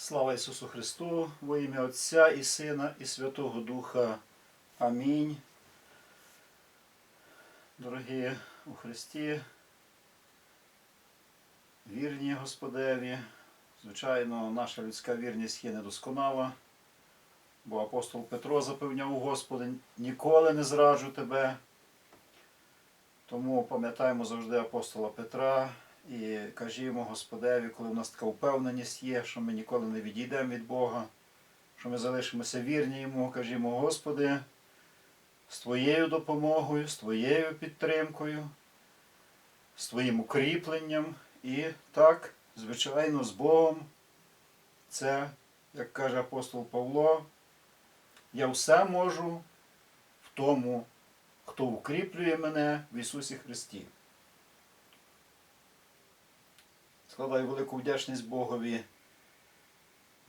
Слава Ісусу Христу, во ім'я Отця і Сина, і Святого Духа. Амінь. Дорогі у Христі, вірні Господеві. Звичайно, наша людська вірність є недосконала, бо апостол Петро запевняв Господи, ніколи не зраджу тебе. Тому пам'ятаємо завжди апостола Петра і кажімо Господеві, коли в нас така впевненість є, що ми ніколи не відійдемо від Бога, що ми залишимося вірні йому, кажімо, Господи, з Твоєю допомогою, з Твоєю підтримкою, з Твоїм укріпленням і так, звичайно, з Богом. Це, як каже апостол Павло, я все можу в тому, хто укріплює мене в Ісусі Христі. Складаю велику вдячність Богові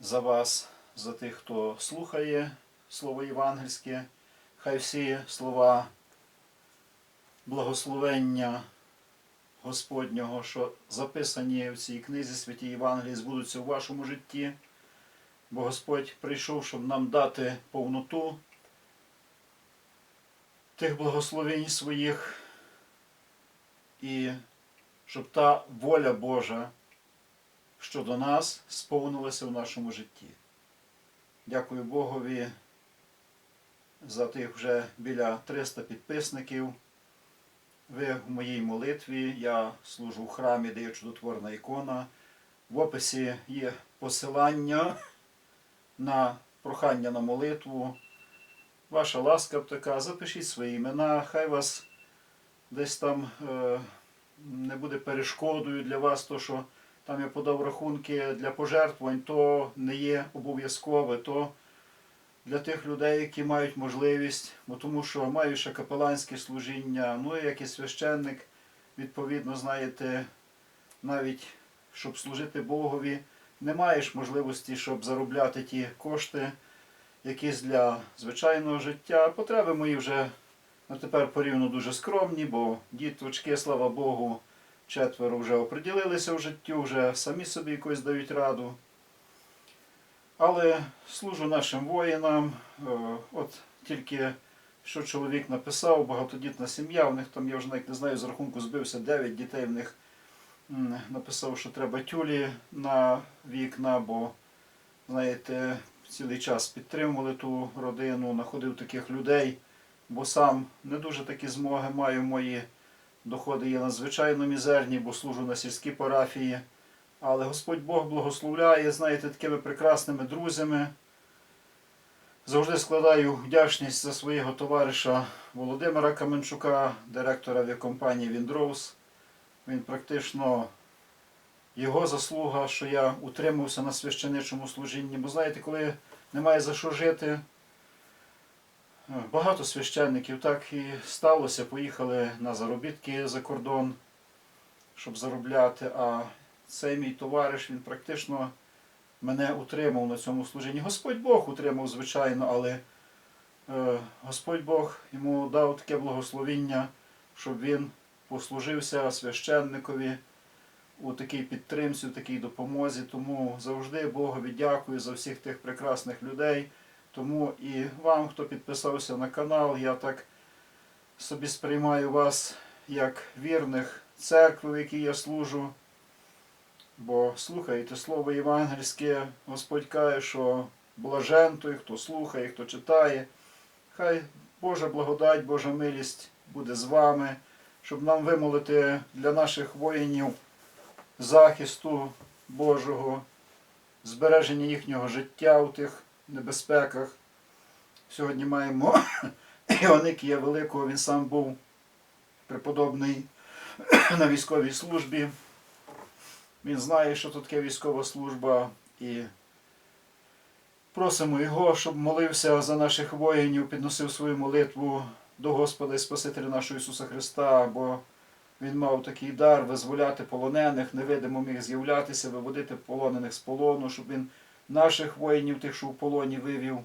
за вас, за тих, хто слухає Слово Євангельське. Хай всі слова благословення Господнього, що записані в цій книзі Святі Євангелії, збудуться в вашому житті. Бо Господь прийшов, щоб нам дати повноту тих благословень своїх, і щоб та воля Божа щодо нас сповнилася в нашому житті. Дякую Богові за тих вже біля 300 підписників. Ви в моїй молитві, я служу в храмі, де є чудотворна ікона. В описі є посилання на прохання на молитву. Ваша ласка така, запишіть свої імена, хай вас десь там е, не буде перешкодою для вас, то що там я подав рахунки для пожертвувань, то не є обов'язкове, то для тих людей, які мають можливість, бо тому що маю ще капеланське служіння, ну і як і священник, відповідно, знаєте, навіть щоб служити Богові, не маєш можливості, щоб заробляти ті кошти, якісь для звичайного життя. Потреби мої вже на тепер порівняно дуже скромні, бо діточки, слава Богу, четверо вже оприділилися в життю, вже самі собі якось дають раду. Але служу нашим воїнам. Е, От тільки що чоловік написав, багатодітна сім'я, у них там, я вже навіть не знаю, з рахунку збився 9 дітей в них. Написав, що треба тюлі на вікна, бо, знаєте, цілий час підтримували ту родину, знаходив таких людей, бо сам не дуже такі змоги маю. Мої доходи є надзвичайно мізерні, бо служу на сільській парафії. Але Господь Бог благословляє, знаєте, такими прекрасними друзями. Завжди складаю вдячність за свого товариша Володимира Каменчука, директора авіакомпанії Віндроус. Він практично його заслуга, що я утримався на священичому служінні. Бо знаєте, коли немає за що жити, багато священників так і сталося, поїхали на заробітки за кордон, щоб заробляти. А цей мій товариш, він практично мене утримав на цьому служінні. Господь Бог утримав, звичайно, але е, Господь Бог йому дав таке благословіння, щоб він послужився священникові у такій підтримці, у такій допомозі. Тому завжди Богові дякую за всіх тих прекрасних людей. Тому і вам, хто підписався на канал, я так собі сприймаю вас як вірних церкви, в якій я служу. Бо слухайте слово євангельське, Господь каже, що блажен той, хто слухає, хто читає. Хай Божа благодать, Божа милість буде з вами, щоб нам вимолити для наших воїнів захисту Божого, збереження їхнього життя у тих небезпеках. Сьогодні маємо Іоникія Великого, він сам був преподобний на військовій службі. Він знає, що таке військова служба, і просимо його, щоб молився за наших воїнів, підносив свою молитву до Господа і Спасителя нашого Ісуса Христа, бо Він мав такий дар визволяти полонених, невидимо міг з'являтися, виводити полонених з полону, щоб він наших воїнів, тих, що в полоні вивів.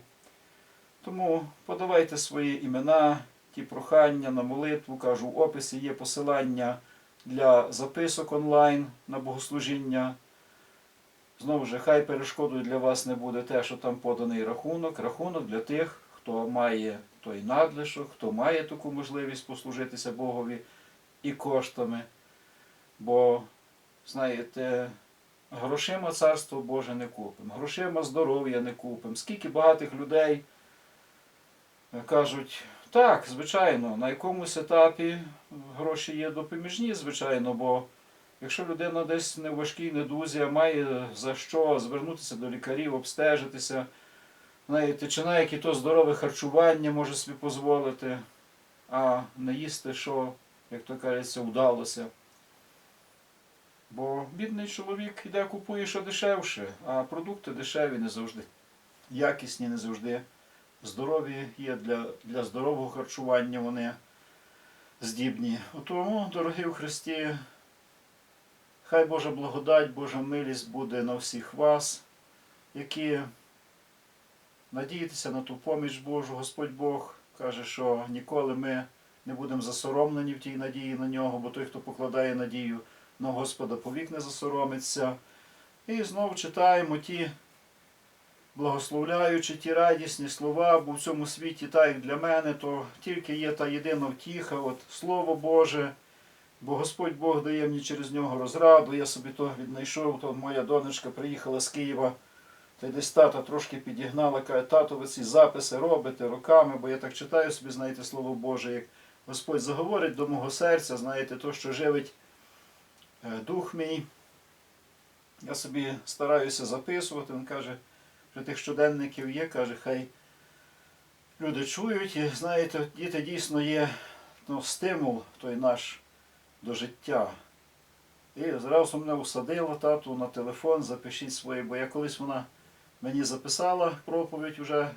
Тому подавайте свої імена, ті прохання на молитву, кажу, в описі є посилання для записок онлайн на богослужіння. Знову ж, хай перешкодою для вас не буде те, що там поданий рахунок. Рахунок для тих, хто має той надлишок, хто має таку можливість послужитися Богові і коштами. Бо, знаєте, грошима царство Боже не купимо, грошима здоров'я не купимо. Скільки багатих людей е, кажуть, так, звичайно, на якомусь етапі гроші є допоміжні, звичайно, бо якщо людина десь не в важкій недузі, а має за що звернутися до лікарів, обстежитися, знаєте, чи на яке то здорове харчування може собі дозволити, а не їсти, що, як то кажеться, вдалося. Бо бідний чоловік іде купує що дешевше, а продукти дешеві не завжди, якісні не завжди. Здорові є для, для здорового харчування вони здібні. Тому, дорогі у Христі, хай Божа благодать, Божа милість буде на всіх вас, які надієтеся на ту поміч Божу. Господь Бог каже, що ніколи ми не будемо засоромлені в тій надії на нього, бо той, хто покладає надію на Господа, повік не засоромиться. І знову читаємо ті благословляючи ті радісні слова, бо в цьому світі, так як для мене, то тільки є та єдина втіха, от Слово Боже, бо Господь Бог дає мені через нього розраду, я собі то віднайшов, то моя донечка приїхала з Києва, та й десь тата трошки підігнала, каже, тато, ви ці записи робите роками, бо я так читаю собі, знаєте, Слово Боже, як Господь заговорить до мого серця, знаєте, то, що живить дух мій. Я собі стараюся записувати, він каже, що тих щоденників є, каже, хай люди чують. І знаєте, діти дійсно є ну, стимул той наш до життя. І зразу мене усадила тату на телефон, запишіть свої, бо я колись вона мені записала проповідь вже,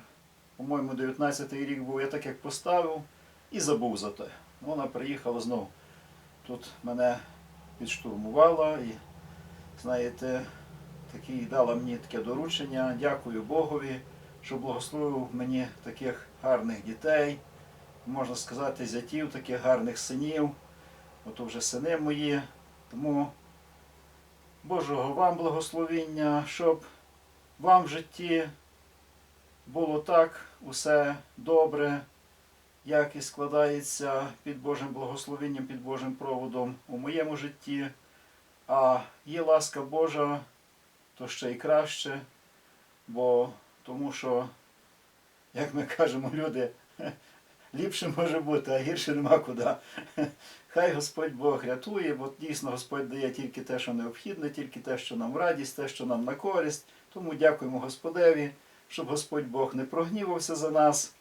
по-моєму, 19-й рік був, я так як поставив і забув за те. Вона приїхала знову. Тут мене підштурмувала і, знаєте, такі дала мені таке доручення. Дякую Богові, що благословив мені таких гарних дітей, можна сказати, зятів, таких гарних синів. Ото вже сини мої. Тому Божого вам благословіння, щоб вам в житті було так усе добре, як і складається під Божим благословенням, під Божим проводом у моєму житті. А є ласка Божа, то ще й краще, бо тому що, як ми кажемо, люди, ліпше може бути, а гірше нема куди. Хай Господь Бог рятує, бо дійсно Господь дає тільки те, що необхідне, тільки те, що нам радість, те, що нам на користь. Тому дякуємо Господеві, щоб Господь Бог не прогнівався за нас,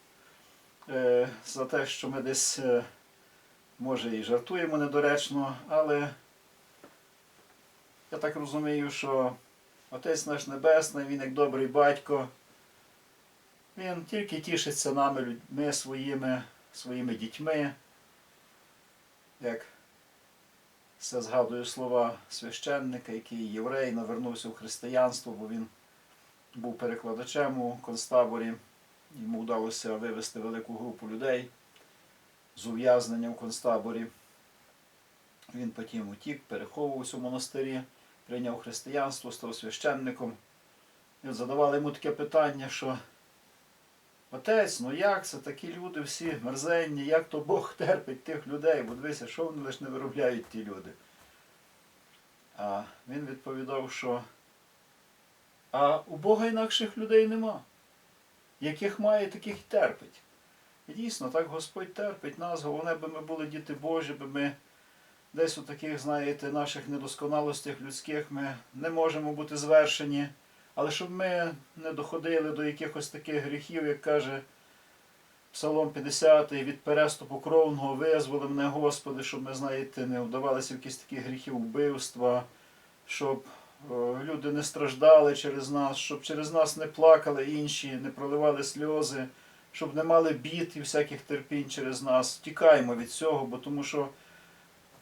за те, що ми десь, е, може, і жартуємо недоречно, але я так розумію, що Отець наш Небесний, Він як добрий батько, Він тільки тішиться нами, людьми своїми, своїми дітьми. Як все згадую слова священника, який єврей, навернувся в християнство, бо він був перекладачем у концтаборі. Йому вдалося вивести велику групу людей з ув'язненням в концтаборі. Він потім утік, переховувався в монастирі прийняв християнство, став священником. І задавали йому таке питання, що отець, ну як це такі люди всі мерзенні, як то Бог терпить тих людей, бо дивися, що вони лише не виробляють ті люди. А він відповідав, що а у Бога інакших людей нема. Яких має, таких і терпить. І дійсно, так Господь терпить нас, головне, би ми були діти Божі, би ми десь у таких, знаєте, наших недосконалостях людських ми не можемо бути звершені, але щоб ми не доходили до якихось таких гріхів, як каже Псалом 50, від переступу кровного визволи мене, Господи, щоб ми, знаєте, не вдавалися в якісь такі гріхи вбивства, щоб люди не страждали через нас, щоб через нас не плакали інші, не проливали сльози, щоб не мали бід і всяких терпінь через нас. Тікаємо від цього, бо тому що.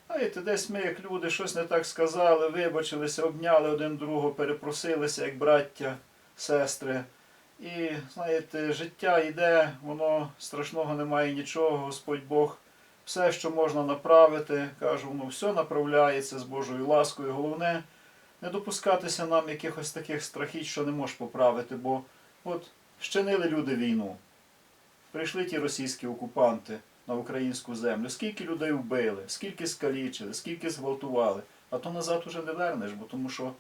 Знаєте, десь ми, як люди, щось не так сказали, вибачилися, обняли один другого, перепросилися, як браття, сестри. І, знаєте, життя йде, воно страшного немає нічого, Господь Бог. Все, що можна направити, кажу, воно все направляється з Божою ласкою. Головне, не допускатися нам якихось таких страхіть, що не можеш поправити, бо от щинили люди війну. Прийшли ті російські окупанти на українську землю. Скільки людей вбили, скільки скалічили, скільки зґвалтували, а то назад уже не вернеш, бо тому що,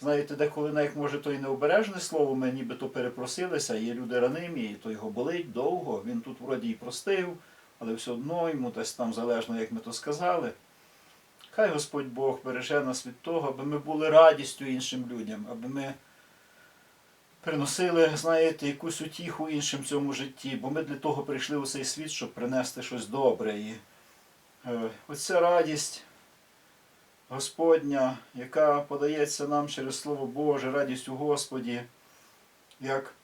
знаєте, деколи навіть може то і необережне слово, ми нібито перепросилися, є люди ранимі, і то його болить довго, він тут вроді і простив, але все одно йому десь там залежно, як ми то сказали. Хай Господь Бог береже нас від того, аби ми були радістю іншим людям, аби ми приносили, знаєте, якусь утіху іншим в цьому житті, бо ми для того прийшли у цей світ, щоб принести щось добре. І е, оця радість Господня, яка подається нам через Слово Боже, радість у Господі, як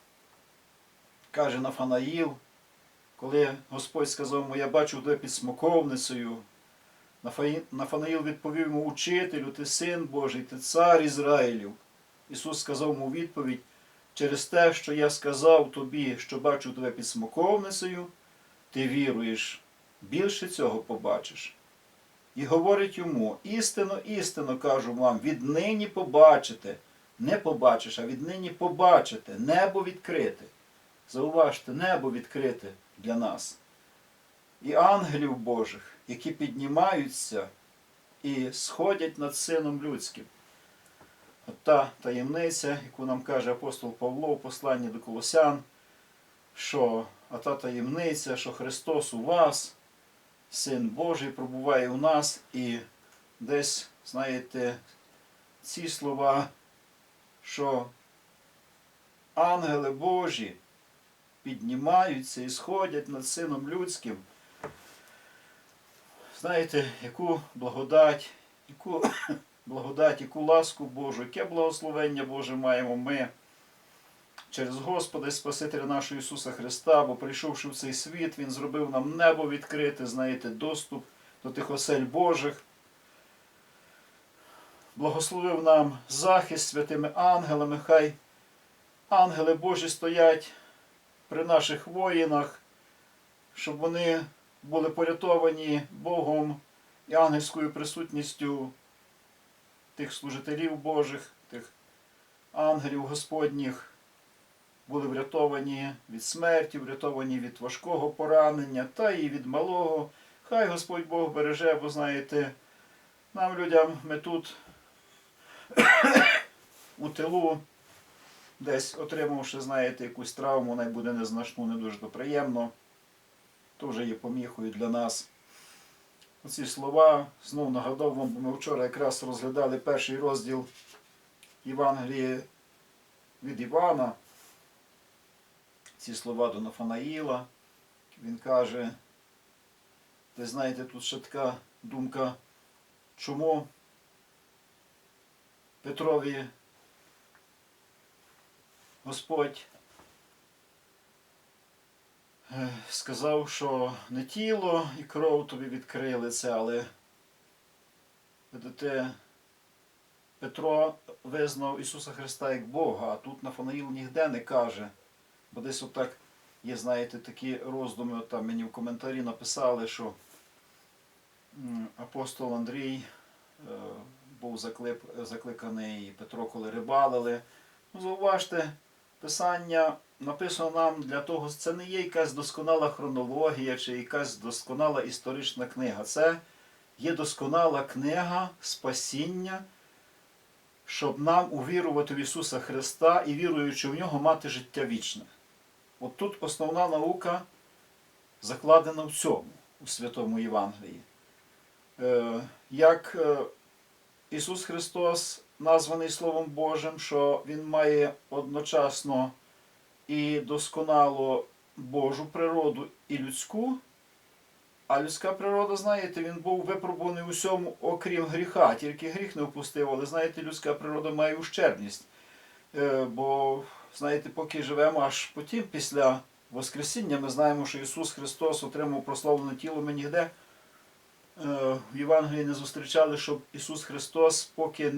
каже Нафанаїл, коли Господь сказав йому, я бачу тебе під смоковницею. Нафанаїл відповів йому, учителю, ти син Божий, ти цар Ізраїлів. Ісус сказав йому відповідь, через те, що я сказав тобі, що бачу тебе під смоковницею, ти віруєш, більше цього побачиш. І говорить йому, істинно, істинно кажу вам, віднині побачите, не побачиш, а віднині побачите, небо відкрите. Зауважте, небо відкрите для нас. І ангелів Божих, які піднімаються і сходять над Сином Людським. От та таємниця, яку нам каже апостол Павло в посланні до Колосян, що а та таємниця, що Христос у вас, Син Божий, пробуває у нас, і десь, знаєте, ці слова, що ангели Божі піднімаються і сходять над Сином Людським. Знаєте, яку благодать, яку благодать, яку ласку Божу, яке благословення Боже маємо ми через Господа і Спасителя нашого Ісуса Христа, бо прийшовши в цей світ, Він зробив нам небо відкрите, знаєте, доступ до тих осель Божих. Благословив нам захист святими ангелами. Хай ангели Божі стоять при наших воїнах, щоб вони були порятовані Богом і ангельською присутністю тих служителів Божих, тих ангелів Господніх, були врятовані від смерті, врятовані від важкого поранення та і від малого. Хай Господь Бог береже, бо знаєте, нам людям ми тут у тилу, десь отримавши, знаєте, якусь травму, най буде незначну, не дуже то приємно, вже є поміхою для нас. Оці слова знов нагадав вам, бо ми вчора якраз розглядали перший розділ Євангелії від Івана. Ці слова до Нафанаїла. Він каже, ви знаєте, тут ще така думка, чому Петрові Господь сказав, що не тіло і кров тобі відкрили це, але видите, Петро визнав Ісуса Христа як Бога, а тут Нафанаїл ніде не каже. Бо десь отак є, знаєте, такі роздуми, от там мені в коментарі написали, що апостол Андрій е, був закликаний Петро, коли рибалили. Ну, зауважте, писання написано нам для того, це не є якась досконала хронологія чи якась досконала історична книга. Це є досконала книга спасіння, щоб нам увірувати в Ісуса Христа і віруючи в нього мати життя вічне. От тут основна наука закладена в цьому, у Святому Євангелії. Е, як е, Ісус Христос названий Словом Божим, що Він має одночасно і досконало Божу природу і людську, а людська природа, знаєте, він був випробуваний усьому, окрім гріха, тільки гріх не впустив, але знаєте, людська природа має ущербність. Е, Бо, знаєте, поки живемо аж потім, після Воскресіння, ми знаємо, що Ісус Христос отримав прославлене тіло, ми ніде е, в Євангелії не зустрічали, щоб Ісус Христос, поки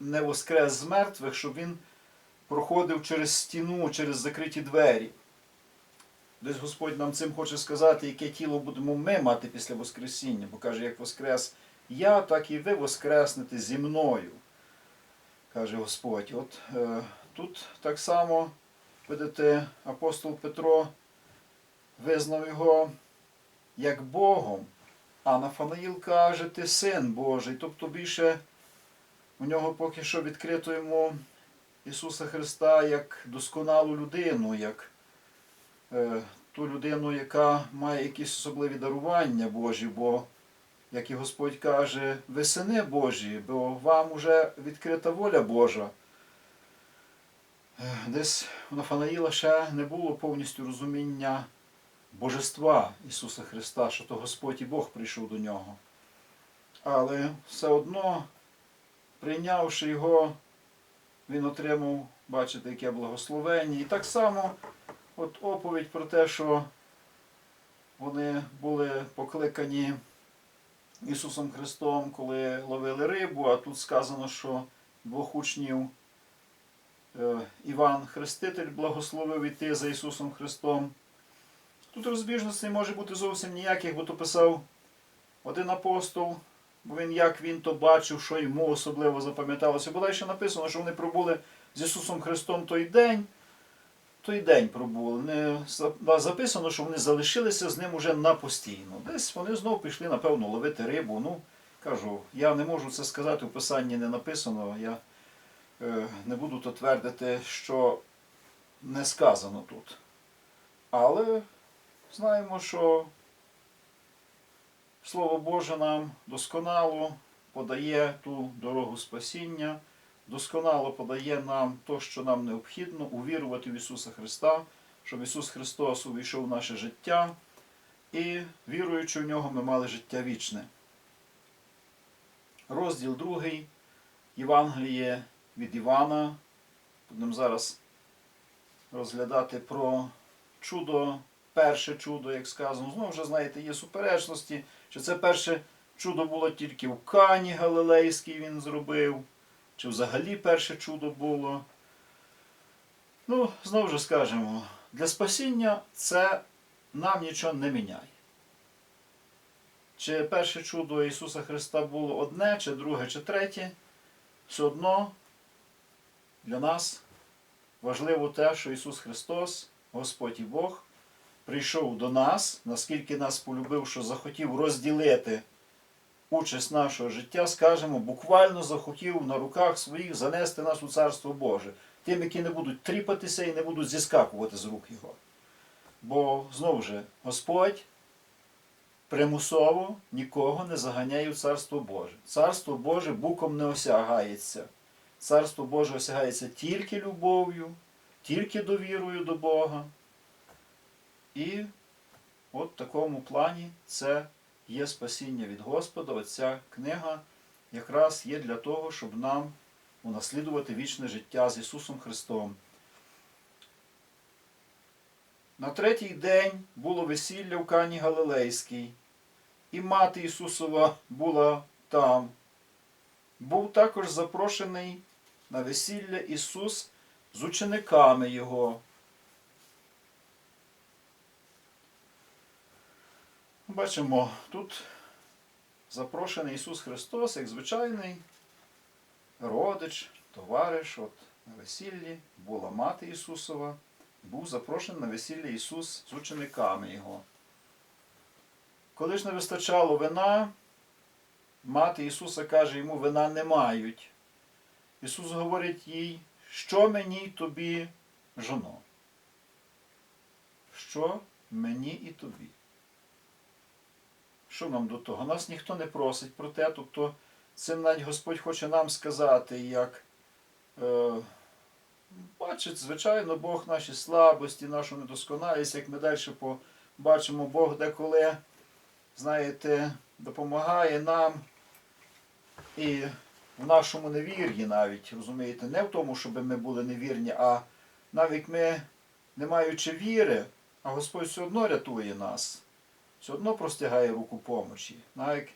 не воскрес з мертвих, щоб Він проходив через стіну, через закриті двері. Десь Господь нам цим хоче сказати, яке тіло будемо ми мати після Воскресіння, бо каже, як Воскрес я, так і ви воскреснете зі мною. каже Господь. От е, тут так само, видите, апостол Петро визнав його як Богом, а Нафанаїл каже, ти син Божий. Тобто більше у нього поки що відкрито йому Ісуса Христа як досконалу людину, як е, ту людину, яка має якісь особливі дарування Божі, бо, як і Господь каже, ви сини Божі, бо вам уже відкрита воля Божа. Е, Десь у Нафанаїла ще не було повністю розуміння Божества Ісуса Христа, що то Господь і Бог прийшов до нього. Але все одно, прийнявши його, він отримав, бачите, яке благословення. І так само от оповідь про те, що вони були покликані Ісусом Христом, коли ловили рибу, а тут сказано, що двох учнів е, Іван Хреститель благословив іти за Ісусом Христом. Тут розбіжностей може бути зовсім ніяких, бо то писав один апостол, бо він як він то бачив, що йому особливо запам'яталося. Бо далі написано, що вони пробули з Ісусом Христом той день, той день пробули. Не записано, що вони залишилися з ним уже на постійно. Десь вони знову пішли, напевно, ловити рибу. Ну, кажу, я не можу це сказати, в писанні не написано. Я е, не буду то твердити, що не сказано тут. Але знаємо, що Слово Боже нам досконало подає ту дорогу спасіння, досконало подає нам то, що нам необхідно, увірувати в Ісуса Христа, щоб Ісус Христос увійшов в наше життя, і віруючи в нього, ми мали життя вічне. Розділ другий Євангеліє від Івана. Будемо зараз розглядати про чудо, перше чудо, як сказано. Знову вже знаєте, є суперечності, чи це перше чудо було тільки в Кані Галилейській він зробив, чи взагалі перше чудо було. Ну, знову ж скажемо, для спасіння це нам нічого не міняє. Чи перше чудо Ісуса Христа було одне, чи друге, чи третє, все одно для нас важливо те, що Ісус Христос, Господь і Бог, прийшов до нас, наскільки нас полюбив, що захотів розділити участь нашого життя, скажемо, буквально захотів на руках своїх занести нас у Царство Боже, тим, які не будуть тріпатися і не будуть зіскакувати з рук Його. Бо знову ж, Господь примусово нікого не заганяє в Царство Боже. Царство Боже буком не осягається. Царство Боже осягається тільки любов'ю, тільки довірою до Бога. І от в такому плані це є спасіння від Господа. Оця книга якраз є для того, щоб нам унаслідувати вічне життя з Ісусом Христом. На третій день було весілля в Кані Галилейській, і мати Ісусова була там. Був також запрошений на весілля Ісус з учениками Його. Бачимо, тут запрошений Ісус Христос як звичайний родич, товариш от, на весіллі, була мати Ісусова, був запрошений на весілля Ісус з учениками Його. Коли ж не вистачало вина, мати Ісуса каже йому, вина не мають. Ісус говорить їй, що мені тобі, жоно? Що мені і тобі? Що нам до того? Нас ніхто не просить про те, тобто цим навіть Господь хоче нам сказати, як е, бачить, звичайно, Бог наші слабості, нашу недосконалість, як ми далі побачимо, Бог деколи, знаєте, допомагає нам і в нашому невір'ї навіть, розумієте, не в тому, щоб ми були невірні, а навіть ми, не маючи віри, а Господь все одно рятує нас все одно простягає руку помочі. Навіть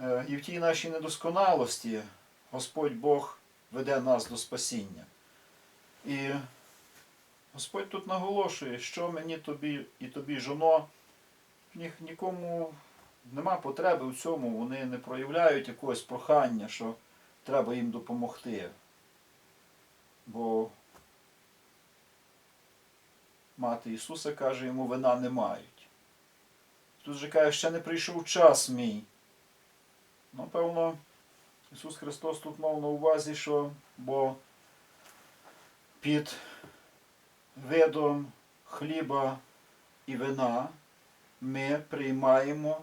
е, і в тій нашій недосконалості Господь Бог веде нас до спасіння. І Господь тут наголошує, що мені тобі і тобі, жоно, ні, нікому нема потреби в цьому, вони не проявляють якогось прохання, що треба їм допомогти. Бо мати Ісуса каже йому, вина не мають. Тут же каже, ще не прийшов час мій. Ну, певно, Ісус Христос тут мав на увазі, що бо під видом хліба і вина ми приймаємо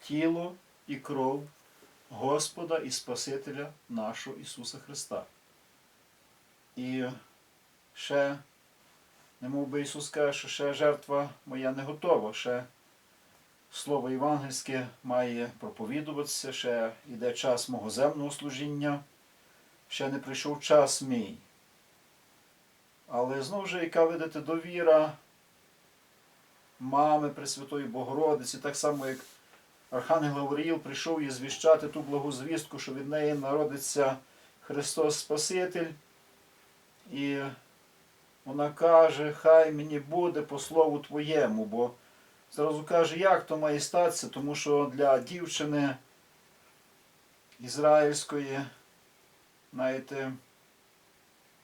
тіло і кров Господа і Спасителя нашого Ісуса Христа. І ще, не мов би Ісус каже, що ще жертва моя не готова, ще Слово євангельське має проповідуватися, ще йде час мого земного служіння, ще не прийшов час мій. Але знову ж, яка видите довіра мами Пресвятої Богородиці, так само, як Архангел Гавриїл прийшов їй звіщати ту благу звістку, що від неї народиться Христос Спаситель. І вона каже, хай мені буде по слову твоєму, бо зразу каже, як то має статися, тому що для дівчини ізраїльської, знаєте,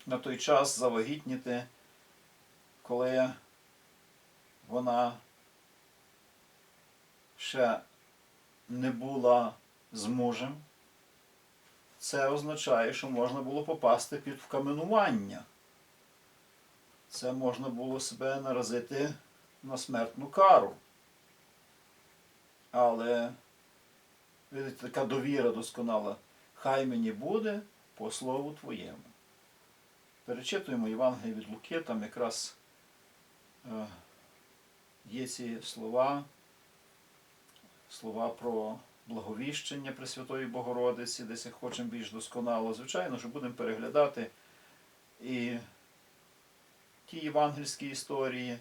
на той час завагітніти, коли вона ще не була з мужем, це означає, що можна було попасти під вкаменування. Це можна було себе наразити на смертну кару. Але видите, така довіра досконала. Хай мені буде по слову Твоєму. Перечитуємо Євангеліє від Луки, там якраз е, є ці слова, слова про благовіщення Пресвятої Богородиці, десь як хочемо більш досконало. Звичайно, що будемо переглядати і ті євангельські історії,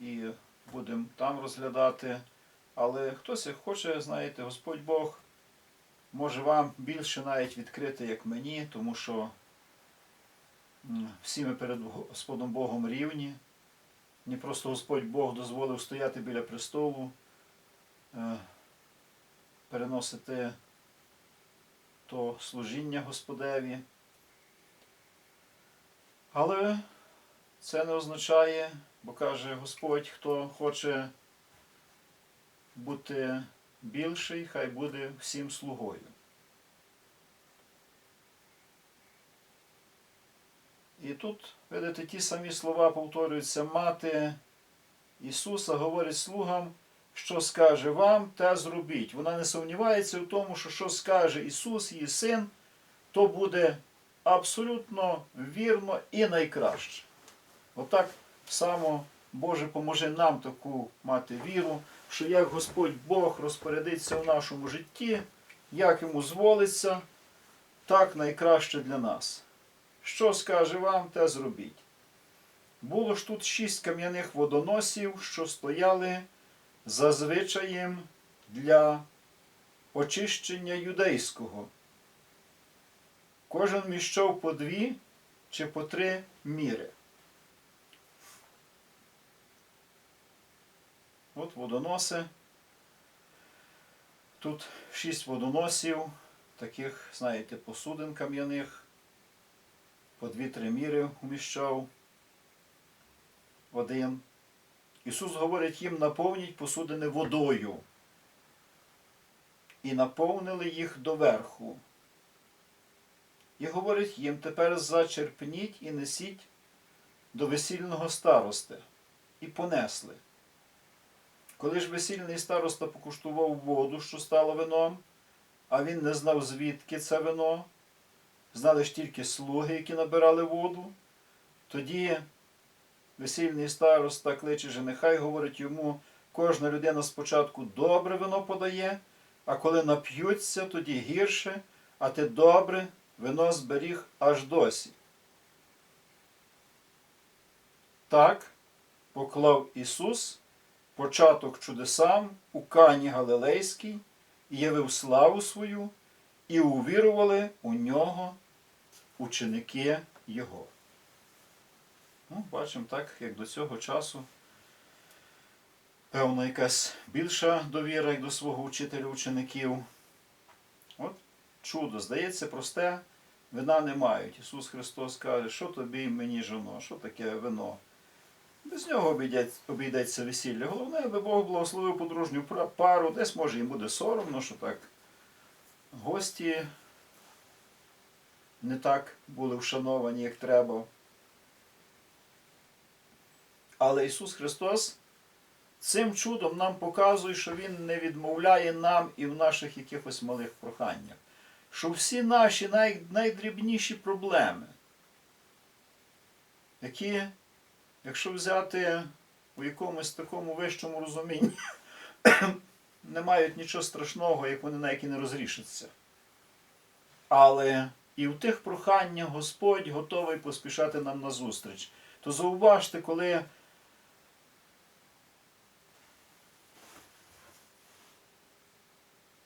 і будемо там розглядати. Але хтось як хоче, знаєте, Господь Бог може вам більше навіть відкрити, як мені, тому що всі ми перед Господом Богом рівні. Мені просто Господь Бог дозволив стояти біля престолу, е, переносити то служіння Господеві. Але це не означає, бо каже Господь, хто хоче бути більший, хай буде всім слугою. І тут, видите, ті самі слова повторюються мати Ісуса говорить слугам, що скаже вам, те зробіть. Вона не сумнівається в тому, що що скаже Ісус, її син, то буде абсолютно вірно і найкраще. Отак само Боже поможе нам таку мати віру, що як Господь Бог розпорядиться в нашому житті, як йому зволиться, так найкраще для нас. Що скаже вам, те зробіть. Було ж тут шість кам'яних водоносів, що стояли за звичаєм для очищення юдейського. Кожен міщав по дві чи по три міри. От водоноси. Тут шість водоносів, таких, знаєте, посудин кам'яних, по дві-три міри уміщав один. Ісус говорить їм, наповніть посудини водою. І наповнили їх доверху. І говорить їм, тепер зачерпніть і несіть до весільного старости. І понесли. Коли ж весільний староста покуштував воду, що стала вином, а він не знав, звідки це вино, знали ж тільки слуги, які набирали воду, тоді весільний староста кличе жениха і говорить йому, кожна людина спочатку добре вино подає, а коли нап'ються, тоді гірше, а ти добре вино зберіг аж досі. Так поклав Ісус початок чудесам у Кані Галилейській явив славу свою, і увірували у нього ученики Його. Ну, Бачимо так, як до цього часу. Певно, якась більша довіра як до свого учителя учеників. От чудо, здається, просте, вина не мають. Ісус Христос каже, що тобі мені жено, що таке вино. Без нього обійдеться, весілля. Головне, аби Бог благословив подружню пару, десь може їм буде соромно, що так гості не так були вшановані, як треба. Але Ісус Христос цим чудом нам показує, що Він не відмовляє нам і в наших якихось малих проханнях. Що всі наші най, найдрібніші проблеми, які, якщо взяти у якомусь такому вищому розумінні, не мають нічого страшного, як вони навіть і не розрішаться. Але і в тих проханнях Господь готовий поспішати нам назустріч. То зауважте, коли